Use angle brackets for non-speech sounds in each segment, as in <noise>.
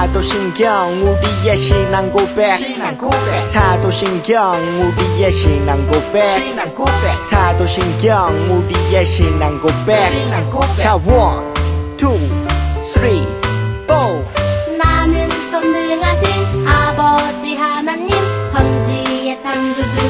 사도신경 우리의 신앙 고백. 신앙 고백. 사도신경 우리의 신앙 고백. 신앙 고백. 사도신경 우리의 신앙 고백. 신앙 고백. 자 원, 투, 쓰리, 포 나는 전능하신 아버지 하나님 천지의 창조주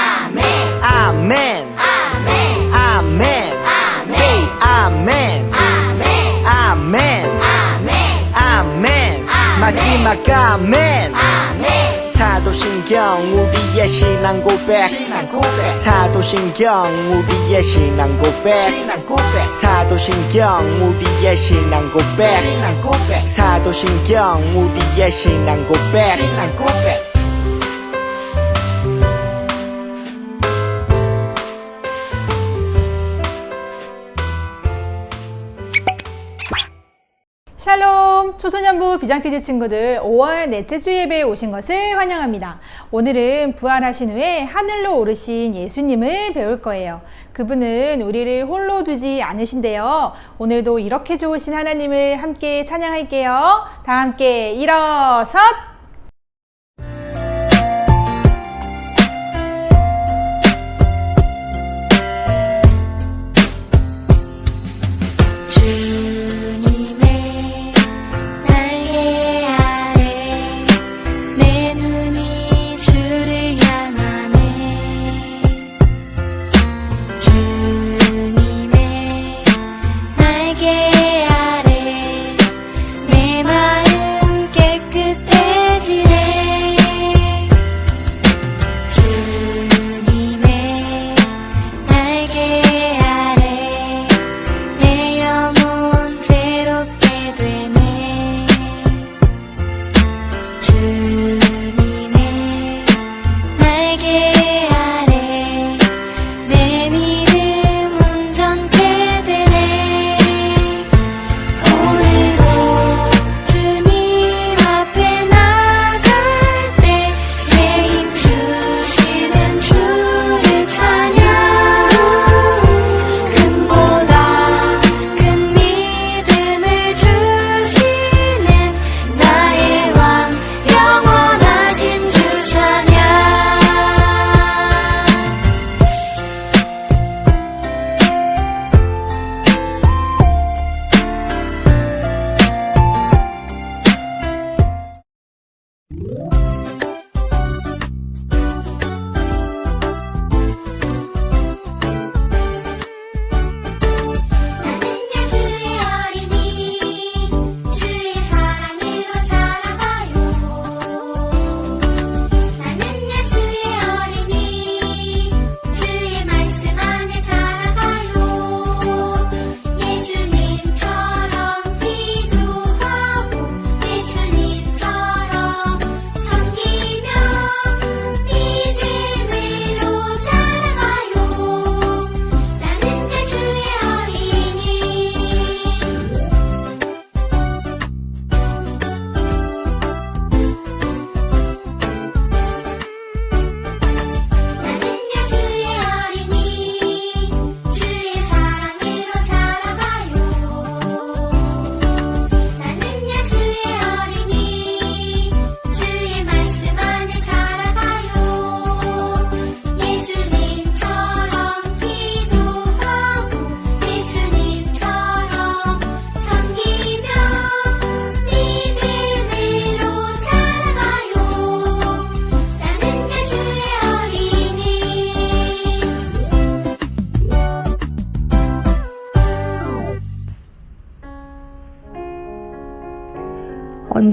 마지막 아멘. 아멘. 사도신경 우리의 신앙 고백. 신앙 고백. 사도신경 우리의 신앙 고백. 신앙 고백. 사도신경 우리의 신앙 고백. 신앙 고백. 사도신경 우리의 신앙 고백. 신앙 고백 샬롬! 초소년부 비장퀴즈 친구들 5월 넷째 주 예배에 오신 것을 환영합니다. 오늘은 부활하신 후에 하늘로 오르신 예수님을 배울 거예요. 그분은 우리를 홀로 두지 않으신데요. 오늘도 이렇게 좋으신 하나님을 함께 찬양할게요. 다 함께 일어섰!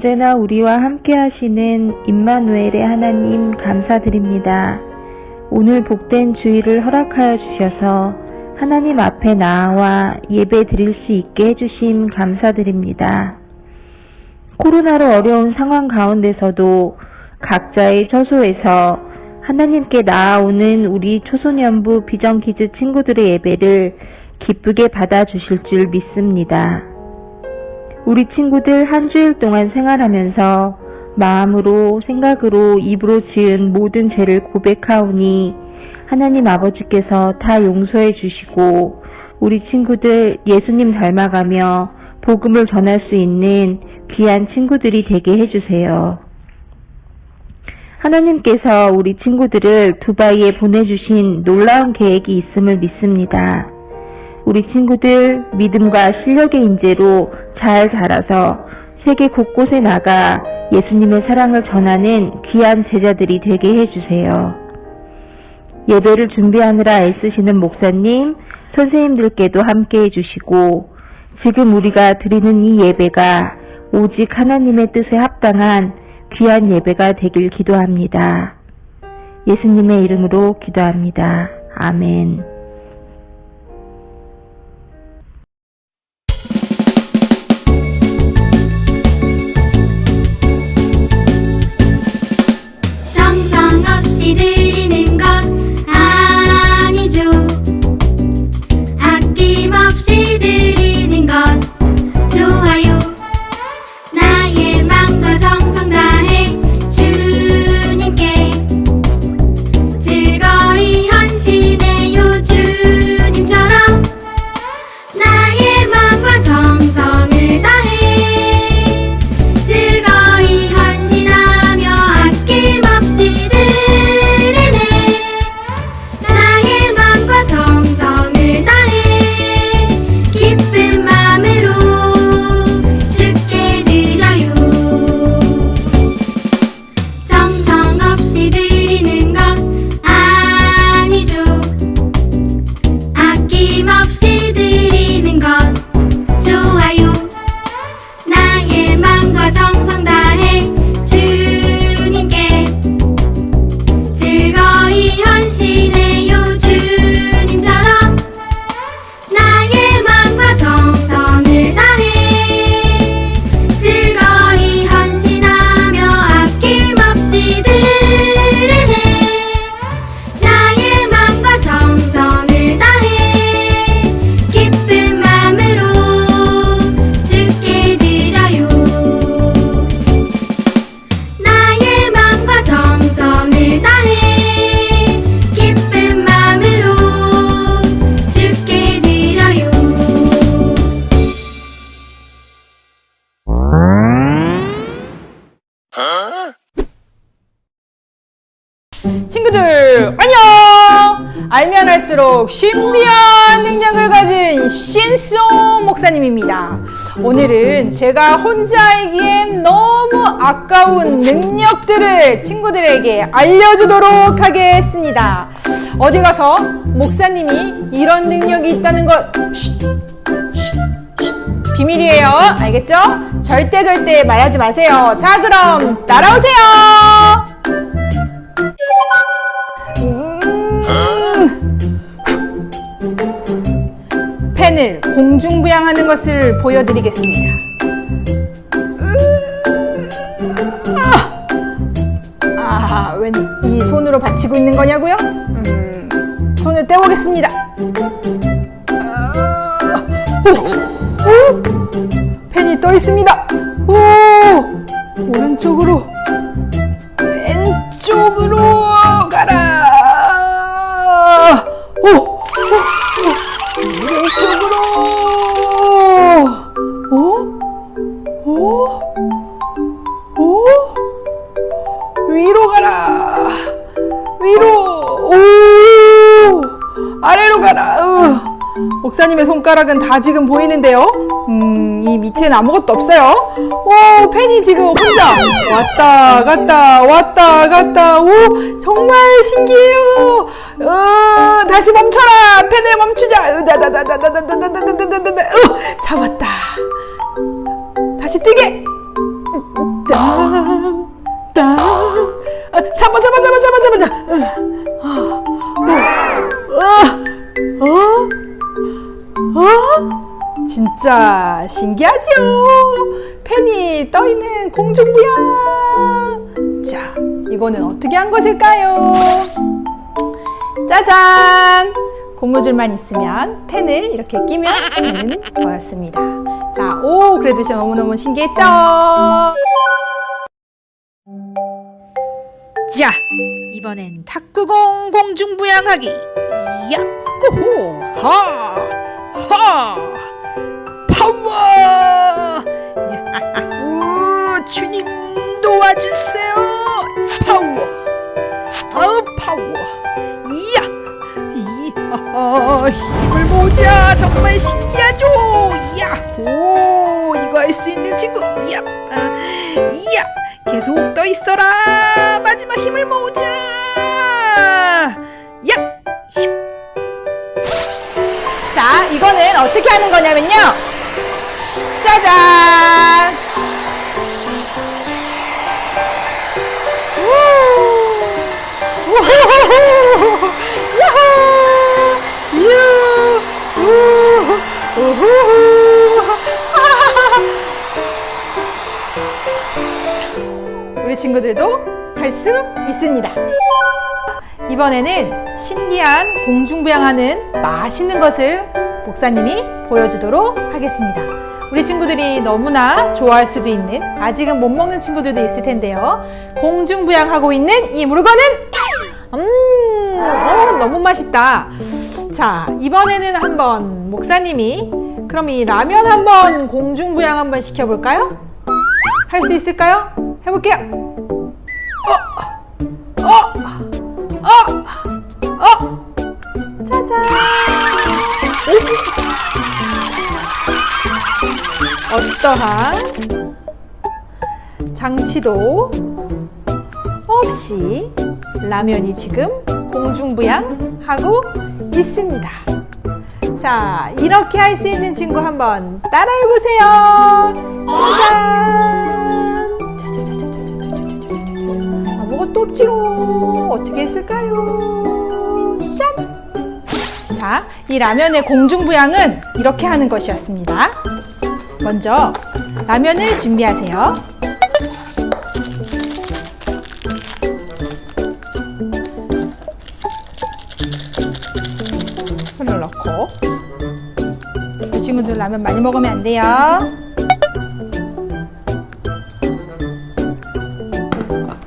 언제나 우리와 함께 하시는 임마누엘의 하나님 감사드립니다. 오늘 복된 주일을 허락하여 주셔서 하나님 앞에 나와 예배 드릴 수 있게 해주심 감사드립니다. 코로나로 어려운 상황 가운데서도 각자의 처소에서 하나님께 나아오는 우리 초소년부 비정키즈 친구들의 예배를 기쁘게 받아주실 줄 믿습니다. 우리 친구들 한 주일 동안 생활하면서 마음으로, 생각으로, 입으로 지은 모든 죄를 고백하오니 하나님 아버지께서 다 용서해 주시고 우리 친구들 예수님 닮아가며 복음을 전할 수 있는 귀한 친구들이 되게 해주세요. 하나님께서 우리 친구들을 두바이에 보내주신 놀라운 계획이 있음을 믿습니다. 우리 친구들 믿음과 실력의 인재로 잘 자라서 세계 곳곳에 나가 예수님의 사랑을 전하는 귀한 제자들이 되게 해주세요. 예배를 준비하느라 애쓰시는 목사님, 선생님들께도 함께 해주시고, 지금 우리가 드리는 이 예배가 오직 하나님의 뜻에 합당한 귀한 예배가 되길 기도합니다. 예수님의 이름으로 기도합니다. 아멘. 알면 할수록 신비한 능력을 가진 신송 목사님입니다. 오늘은 제가 혼자이기엔 너무 아까운 능력들을 친구들에게 알려주도록 하겠습니다. 어디 가서 목사님이 이런 능력이 있다는 것 비밀이에요. 알겠죠? 절대 절대 말하지 마세요. 자 그럼 따라오세요. 펜을 공중부양하는 것을 보여드리겠습니다. 아, 웬이 손으로 받치고 있는 거냐고요? 음, 손을 떼보겠습니다. 아, 오, 오, 펜이 떠 있습니다. 오, 오른쪽으로, 손가락은 다 지금 보이는데요. 음, 이 밑에는 아무것도 없어요. 오, 팬이 지금 혼자 왔다 갔다 왔다 갔다. 오, 정말 신기해요. 으, 다시 멈춰라. 팬을 멈추자. 으다다다다다다다다다다다으 잡았다. 다시 뛰게. 잡아, 잡아, 잡아, 잡아, 잡아, 잡아. 어. 어? 진짜 신기하지요. 펜이 떠 있는 공중부양. 자, 이거는 어떻게 한 것일까요? 짜잔! 고무줄만 있으면 펜을 이렇게 끼면 되는 거였습니다. 자, 오, 그래도 진짜 너무너무 신기했죠? 자, 이번엔 탁구공 공중부양하기. 야 호호! 하! 하! 파워! 우, 주님 도와주세요. 파워! 아우 파워! 이야! 이하하! 힘을 모자 정말 신기하죠? 야호! 이거 할 수 있는 친구. 이야! 아, 이야! 계속 떠 있어라. 마지막 힘을 모으자. 어떻게 하는 거냐면요. 짜잔! 우리 친구들도 할 수 있습니다. 이번에는 신기한 공중부양하는 맛있는 것을 목사님이 보여주도록 하겠습니다. 우리 친구들이 너무나 좋아할 수도 있는 아직은 못 먹는 친구들도 있을 텐데요. 공중부양하고 있는 이 물건은 음, 어, 너무 맛있다. 자, 이번에는 한번 목사님이 그럼 이 라면 한번 공중부양 한번 시켜볼까요? 할 수 있을까요? 해볼게요. 어, 어, 어, 짜잔. 어떠한 장치도 없이 라면이 지금 공중부양하고 있습니다. 자, 이렇게 할 수 있는 친구 한번 따라해 보세요. 짜잔. 아무것도 없지롱. 어떻게 했을까요? 이 라면의 공중부양은 이렇게 하는 것이었습니다. 먼저 라면을 준비하세요. 손을 넣고 이 친구들 라면 많이 먹으면 안 돼요.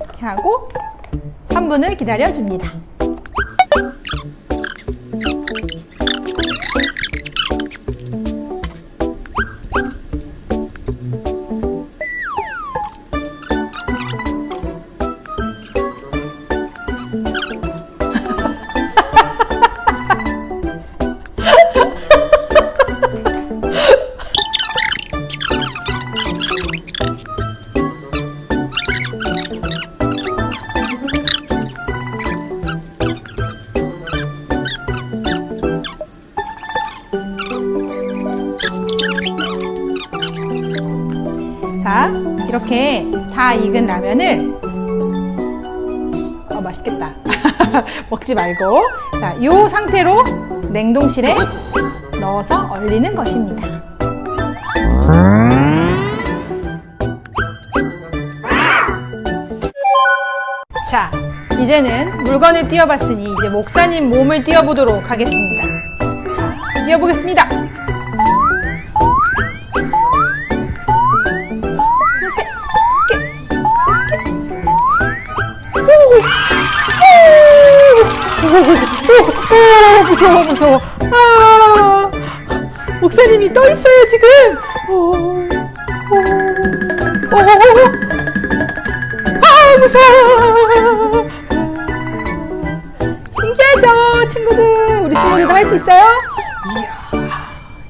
이렇게 하고 3분을 기다려 줍니다. 자, 이렇게 다 익은 라면을 어, 맛있겠다. <laughs> 먹지 말고. 자, 이 상태로 냉동실에 넣어서 얼리는 것입니다. 자, 이제는 물건을 띄워봤으니 이제 목사님 몸을 띄워보도록 하겠습니다. 자, 띄워보겠습니다. 오, 무서워 무서워. 아, 목사님이 떠 있어요 지금. 오, 오, 오, 오, 아 무서워. 신기하죠 친구들? 우리 친구들도 할 수 있어요?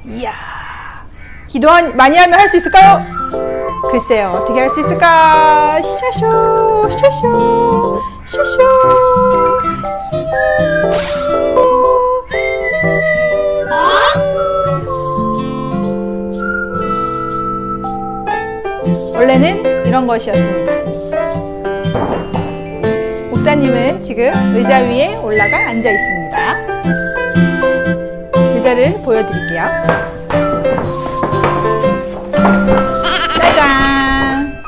이야 기도 한- 많이 하면 할 수 있을까요? 글쎄요 어떻게 할 수 있을까? 샤쇼 샤쇼 샤쇼 원래는 이런 것이었습니다. 목사님 목사님은 지금 의자 위에 올라가 앉아 있습니다. 의자를 보여드릴게요. 짜잔!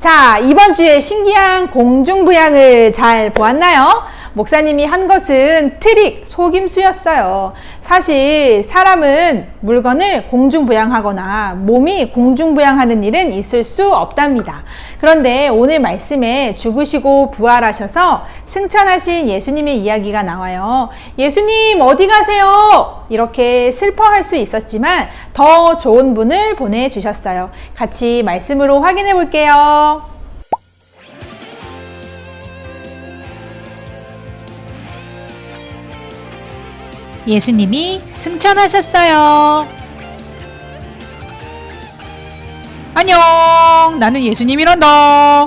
자, 이번 주에 신기한 공중부양을 잘 보았나요? 목사님이 한 것은 트릭, 속임수였어요. 사실 사람은 물건을 공중부양하거나 몸이 공중부양하는 일은 있을 수 없답니다. 그런데 오늘 말씀에 죽으시고 부활하셔서 승천하신 예수님의 이야기가 나와요. 예수님 어디 가세요? 이렇게 슬퍼할 수 있었지만 더 좋은 분을 보내주셨어요. 같이 말씀으로 확인해 볼게요. 예수님이 승천하셨어요. 안녕. 나는 예수님이란다.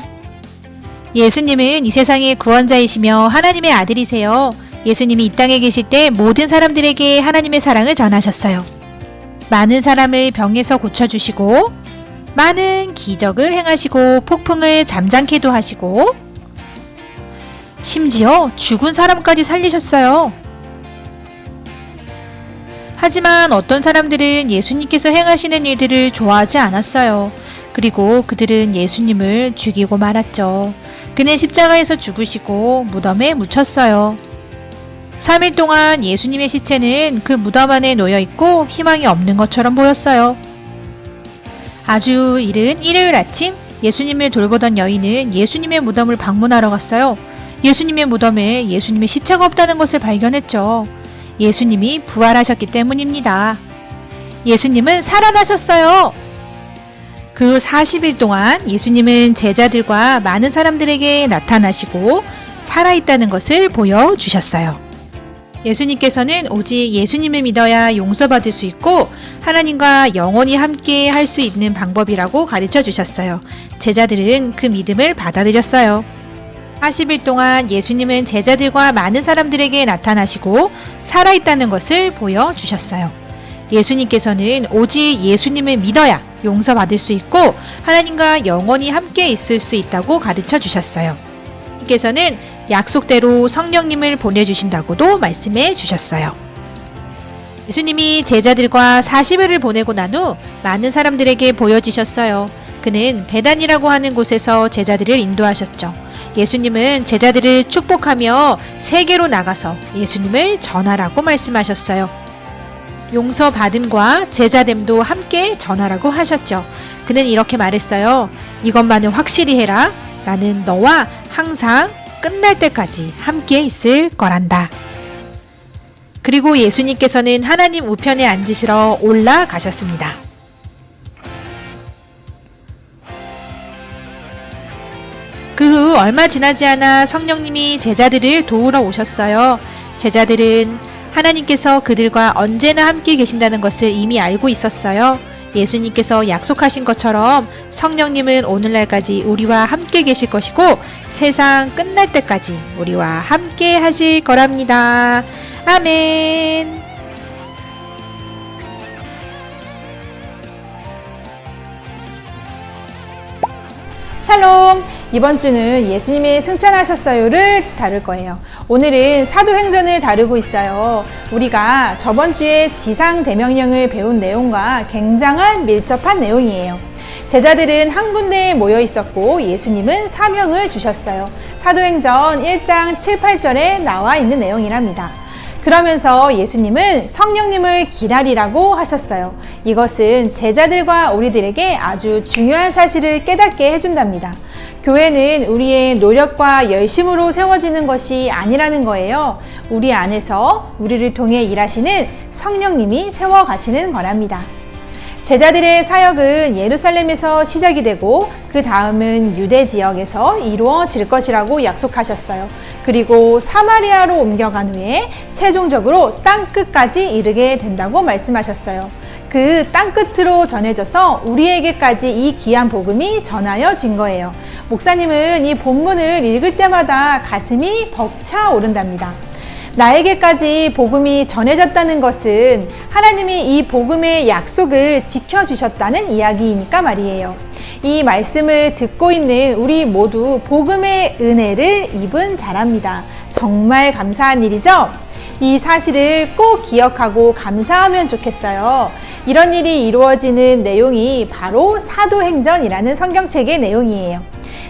예수님은 이 세상의 구원자이시며 하나님의 아들이세요. 예수님이 이 땅에 계실 때 모든 사람들에게 하나님의 사랑을 전하셨어요. 많은 사람을 병에서 고쳐주시고, 많은 기적을 행하시고, 폭풍을 잠잠케도 하시고, 심지어 죽은 사람까지 살리셨어요. 하지만 어떤 사람들은 예수님께서 행하시는 일들을 좋아하지 않았어요. 그리고 그들은 예수님을 죽이고 말았죠. 그는 십자가에서 죽으시고 무덤에 묻혔어요. 3일 동안 예수님의 시체는 그 무덤 안에 놓여 있고 희망이 없는 것처럼 보였어요. 아주 이른 일요일 아침 예수님을 돌보던 여인은 예수님의 무덤을 방문하러 갔어요. 예수님의 무덤에 예수님의 시체가 없다는 것을 발견했죠. 예수님이 부활하셨기 때문입니다. 예수님은 살아나셨어요. 그 40일 동안 예수님은 제자들과 많은 사람들에게 나타나시고 살아있다는 것을 보여주셨어요. 예수님께서는 오직 예수님을 믿어야 용서받을 수 있고 하나님과 영원히 함께 할 수 있는 방법이라고 가르쳐 주셨어요. 제자들은 그 믿음을 받아들였어요. 40일 동안 예수님은 제자들과 많은 사람들에게 나타나시고 살아있다는 것을 보여주셨어요. 예수님께서는 오직 예수님을 믿어야 용서받을 수 있고 하나님과 영원히 함께 있을 수 있다고 가르쳐 주셨어요. 께서는 약속대로 성령님을 보내주신다고도 말씀해 주셨어요. 예수님이 제자들과 40일을 보내고 난 후 많은 사람들에게 보여지셨어요. 그는 배단이라고 하는 곳에서 제자들을 인도하셨죠. 예수님은 제자들을 축복하며 세계로 나가서 예수님을 전하라고 말씀하셨어요. 용서받음과 제자됨도 함께 전하라고 하셨죠. 그는 이렇게 말했어요. 이것만은 확실히 해라. 나는 너와 항상 끝날 때까지 함께 있을 거란다. 그리고 예수님께서는 하나님 우편에 앉으시러 올라가셨습니다. 그 후 얼마 지나지 않아 성령님이 제자들을 도우러 오셨어요. 제자들은 하나님께서 그들과 언제나 함께 계신다는 것을 이미 알고 있었어요. 예수님께서 약속하신 것처럼 성령님은 오늘날까지 우리와 함께 계실 것이고 세상 끝날 때까지 우리와 함께 하실 거랍니다. 아멘. 샬롬! 이번 주는 예수님이 승천하셨어요를 다룰 거예요. 오늘은 사도행전을 다루고 있어요. 우리가 저번 주에 지상 대명령을 배운 내용과 굉장한 밀접한 내용이에요. 제자들은 한 군데에 모여 있었고 예수님은 사명을 주셨어요. 사도행전 1장 7, 8절에 나와 있는 내용이랍니다. 그러면서 예수님은 성령님을 기다리라고 하셨어요. 이것은 제자들과 우리들에게 아주 중요한 사실을 깨닫게 해준답니다. 교회는 우리의 노력과 열심으로 세워지는 것이 아니라는 거예요. 우리 안에서 우리를 통해 일하시는 성령님이 세워가시는 거랍니다. 제자들의 사역은 예루살렘에서 시작이 되고 그 다음은 유대 지역에서 이루어질 것이라고 약속하셨어요. 그리고 사마리아로 옮겨간 후에 최종적으로 땅 끝까지 이르게 된다고 말씀하셨어요. 그 땅 끝으로 전해져서 우리에게까지 이 귀한 복음이 전하여진 거예요. 목사님은 이 본문을 읽을 때마다 가슴이 벅차 오른답니다. 나에게까지 복음이 전해졌다는 것은 하나님이 이 복음의 약속을 지켜주셨다는 이야기이니까 말이에요. 이 말씀을 듣고 있는 우리 모두 복음의 은혜를 입은 자랍니다. 정말 감사한 일이죠? 이 사실을 꼭 기억하고 감사하면 좋겠어요. 이런 일이 이루어지는 내용이 바로 사도행전이라는 성경책의 내용이에요.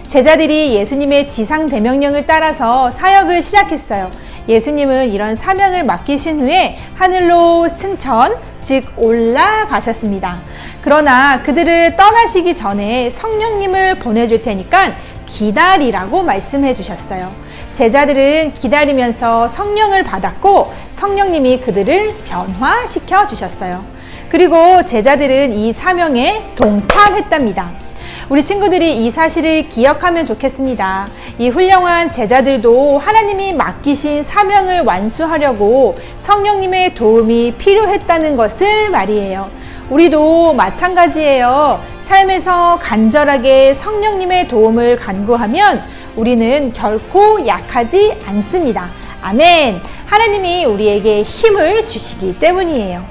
제자들이 예수님의 지상 대명령을 따라서 사역을 시작했어요. 예수님은 이런 사명을 맡기신 후에 하늘로 승천, 즉 올라가셨습니다. 그러나 그들을 떠나시기 전에 성령님을 보내줄 테니까 기다리라고 말씀해 주셨어요. 제자들은 기다리면서 성령을 받았고 성령님이 그들을 변화시켜 주셨어요. 그리고 제자들은 이 사명에 동참했답니다. 우리 친구들이 이 사실을 기억하면 좋겠습니다. 이 훌륭한 제자들도 하나님이 맡기신 사명을 완수하려고 성령님의 도움이 필요했다는 것을 말이에요. 우리도 마찬가지예요. 삶에서 간절하게 성령님의 도움을 간구하면 우리는 결코 약하지 않습니다. 아멘. 하나님이 우리에게 힘을 주시기 때문이에요.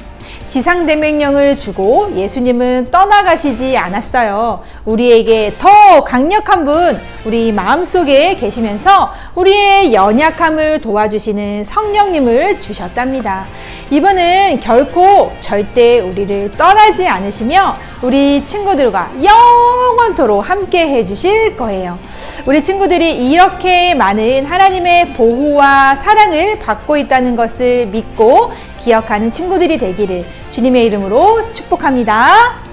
지상대명령을 주고 예수님은 떠나가시지 않았어요. 우리에게 더 강력한 분, 우리 마음속에 계시면서 우리의 연약함을 도와주시는 성령님을 주셨답니다. 이분은 결코 절대 우리를 떠나지 않으시며 우리 친구들과 영원토록 함께 해주실 거예요. 우리 친구들이 이렇게 많은 하나님의 보호와 사랑을 받고 있다는 것을 믿고 기억하는 친구들이 되기를 주님의 이름으로 축복합니다.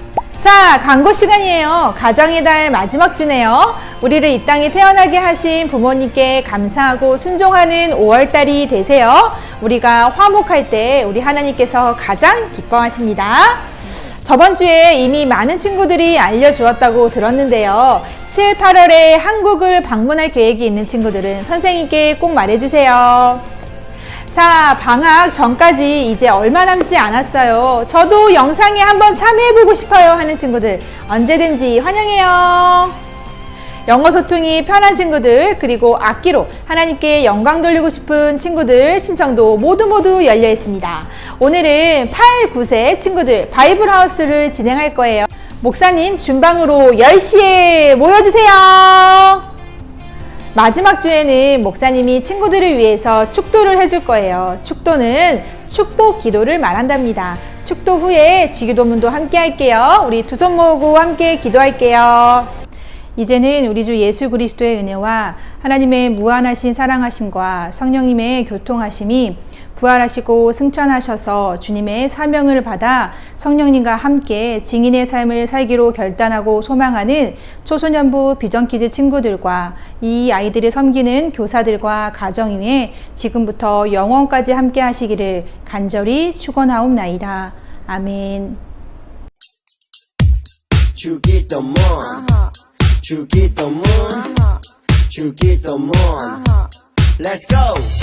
자, 광고 시간이에요. 가정의 달 마지막 주네요. 우리를 이 땅에 태어나게 하신 부모님께 감사하고 순종하는 5월달이 되세요. 우리가 화목할 때 우리 하나님께서 가장 기뻐하십니다. 저번 주에 이미 많은 친구들이 알려주었다고 들었는데요. 7, 8월에 한국을 방문할 계획이 있는 친구들은 선생님께 꼭 말해주세요. 자, 방학 전까지 이제 얼마 남지 않았어요. 저도 영상에 한번 참여해보고 싶어요 하는 친구들 언제든지 환영해요. 영어 소통이 편한 친구들 그리고 악기로 하나님께 영광 돌리고 싶은 친구들 신청도 모두 모두 열려 있습니다. 오늘은 8, 9세 친구들 바이블 하우스를 진행할 거예요. 목사님 준방으로 10시에 모여주세요. 마지막 주에는 목사님이 친구들을 위해서 축도를 해줄 거예요. 축도는 축복 기도를 말한답니다. 축도 후에 주기도문도 함께 할게요. 우리 두 손 모으고 함께 기도할게요. 이제는 우리 주 예수 그리스도의 은혜와 하나님의 무한하신 사랑하심과 성령님의 교통하심이 부활하시고 승천하셔서 주님의 사명을 받아 성령님과 함께 증인의 삶을 살기로 결단하고 소망하는 초소년부 비전키즈 친구들과 이 아이들을 섬기는 교사들과 가정 위에 지금부터 영원까지 함께 하시기를 간절히 축원하옵나이다. 아멘. 주기도문 주기도문 주기도문 Let's go